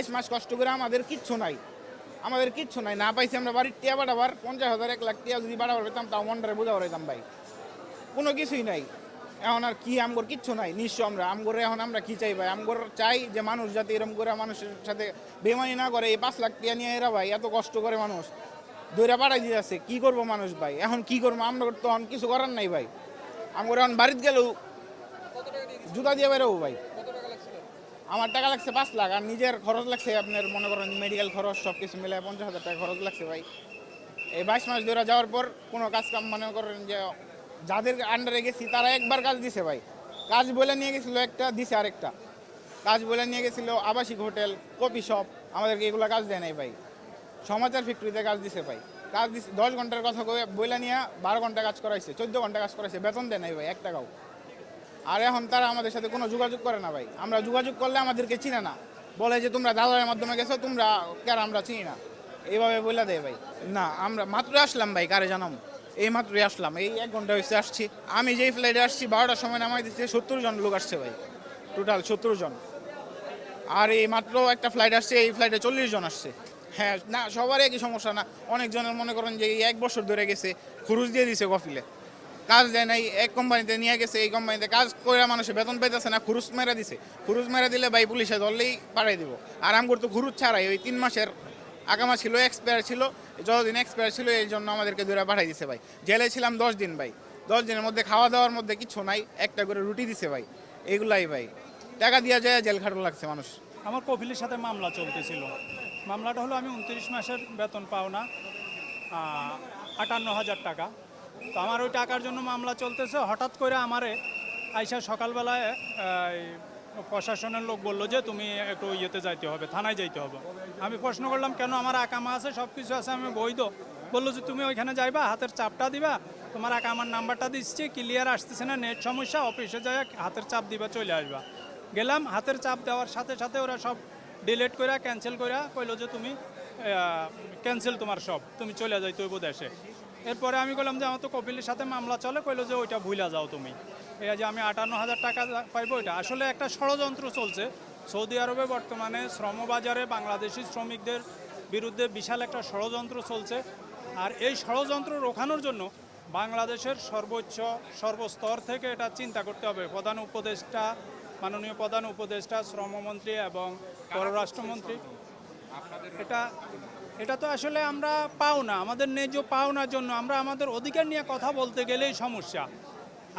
বাইশ মাস কষ্ট করে আমাদের কিচ্ছু নাই। আমাদের কিচ্ছু নাই। না পাইছি আমরা বাড়ির টিয়া বাড়াবার পঞ্চাশ হাজার এক লাখ টিয়া যদি বাড়াবার পেতাম তাও মনটারে বোঝা পারতাম ভাই। কোনো কিছুই নাই। এখন আর কি আমগর কিচ্ছু নাই। নিশ্চয় আমরা আমগরে এখন আমরা কি চাই ভাই? আমগর চাই যে মানুষ যাতে এরকম করে মানুষের সাথে বেমানি না করে এই পাঁচ লাখ টিয়া নিয়ে এরা ভাই এত কষ্ট করে মানুষ। দৈরা পাঠাই দিয়ে আছে কী করব মানুষ ভাই? এখন কি করব? আমরা তো এখন কিছু করার নাই ভাই। আমগর এখন বাড়িতে গেলেও জুতা দিয়ে বেরোবো ভাই। আমার টাকা লাগছে পাঁচ লাখ আর নিজের খরচ লাগছে আপনার মনে করেন মেডিকেল খরচ সব কিছু মিলে পঞ্চাশ হাজার টাকা খরচ লাগছে ভাই। এই বাইশ মাস ধরে যাওয়ার পর কোনো কাজ কাম মনে করেন যে যাদের আন্ডারে গেছি তারা একবার কাজ দিছে ভাই। কাজ বলে নিয়ে গেছিল একটা, দিছে আরেকটা। কাজ বলে নিয়ে গেছিল আবাসিক হোটেল কপি শপ, আমাদেরকে এগুলো কাজ দেয় নাই ভাই। সমাচার ফ্যাক্টরিতে কাজ দিছে ভাই। কাজ দিছে, দশ ঘণ্টার কথা বইলা নিয়ে বারো ঘণ্টা কাজ করাইছে, চোদ্দ ঘণ্টা কাজ করাইছে, বেতন দেয় নাই ভাই, এক টাকাও। আর এখন তারা আমাদের সাথে কোনো যোগাযোগ করে না ভাই। আমরা যোগাযোগ করলে আমাদেরকে চিনে না। বলে যে, তোমরা দাদার মাধ্যমে গেছো, তোমরা কার আমরা চিনি না? এইভাবে বলে দেয় ভাই। না, আমরা মাত্র আসলাম ভাই, কারে জানাম? এই মাত্রই আসলাম, এই এক ঘণ্টা হয়েছে আসছি। আমি যেই ফ্লাইটে আসছি, বারোটার সময় নামাই দিচ্ছি সত্তর জন লোক আসছে ভাই। টোটাল সত্তর জন। আর এই মাত্র একটা ফ্লাইট আসছে, এই ফ্লাইটে চল্লিশ জন আসছে। হ্যাঁ না, সবার একই সমস্যা না। অনেকজনের মনে করেন যে এক বছর ধরে গেছে, খরচ দিয়ে দিছে কফিলে। কাজ দেয় নাই, এক কোম্পানিতে নিয়ে গেছে, এই কোম্পানিতে কাজ করে মানুষের বেতন পাইতেছে না খুরুজ মেরে দিছে। খুরুজ মেরে দিলে ভাই পুলিশে ধরলেই পাঠাই দিব। আর আম করতো খুরুজ ছাড়াই, ওই তিন মাসের আগামা ছিল এক্সপায়ার ছিল, যতদিন এক্সপায়ার ছিল, এই জন্য আমাদেরকে দূরে পাঠাই দিছে ভাই। জেলে ছিলাম দশ দিন ভাই। দশ দিনের মধ্যে খাওয়া দাওয়ার মধ্যে কিছু নাই, একটা করে রুটি দিছে ভাই। এগুলাই ভাই। টাকা দিয়া যায়, জেল খাটো লাগছে মানুষ। আমার কপিলের সাথে মামলা চলতেছিল। মামলাটা হলো, আমি উনত্রিশ মাসের বেতন পাও না আটান্ন হাজার টাকা। তো আমার ওই টাকার জন্য মামলা চলতেছে। হঠাৎ করে আমারে আইসা সকালবেলায় প্রশাসনের লোক বলল যে, তুমি একটু ইয়েতে যাইতে হবে, থানায় যাইতে হবে। আমি প্রশ্ন করলাম, কেন আমার আকামা আছে? সব কিছু আছে, আমি বৈধ। বলল যে, তুমি ওইখানে যাইবা, হাতের চাপটা দিবা, তোমার আকামার নাম্বারটা দিচ্ছি ক্লিয়ার আসতেছে না, নেট সমস্যা, অফিসে যাই হাতের চাপ দিবা চলে আসবা। গেলাম, হাতের চাপ দেওয়ার সাথে সাথে ওরা সব ডিলেট করে ক্যান্সেল করে কইলো যে, তুমি ক্যান্সেল তোমার সব, তুমি চলে যাই তৈব দেশে। এরপরে আমি বললাম যে আমার তো কপিলের সাথে মামলা চলে। কইলো যে ওইটা ভুলা যাও তুমি। এই যে আমি আটান্ন হাজার টাকা পাইবো ওইটা। আসলে একটা ষড়যন্ত্র চলছে। সৌদি আরবে বর্তমানে শ্রমবাজারে বাংলাদেশি শ্রমিকদের বিরুদ্ধে বিশাল একটা ষড়যন্ত্র চলছে। আর এই ষড়যন্ত্র রোখানোর জন্য বাংলাদেশের সর্বোচ্চ সর্বস্তর থেকে এটা চিন্তা করতে হবে। প্রধান উপদেষ্টা মাননীয় প্রধান উপদেষ্টা শ্রমমন্ত্রী এবং পররাষ্ট্রমন্ত্রী। এটা এটা তো আসলে আমরা পাও না আমাদের ন্যায্য পাওনার জন্য। আমরা আমাদের অধিকার নিয়ে কথা বলতে গেলেই সমস্যা।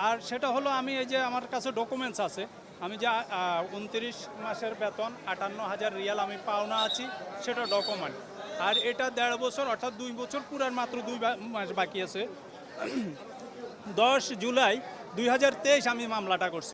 আর সেটা হলো আমি এই যে আমার কাছে ডকুমেন্টস আছে, আমি যে উনত্রিশ মাসের বেতন, আটান্ন হাজার রিয়াল আমি পাওনা আছি, সেটা ডকুমেন্ট আর এটা দেড় বছর, অর্থাৎ দুই বছর পুরার মাত্র দুই মাস বাকি আছে। দশ জুলাই দুই হাজার তেইশ আমি মামলাটা করছি।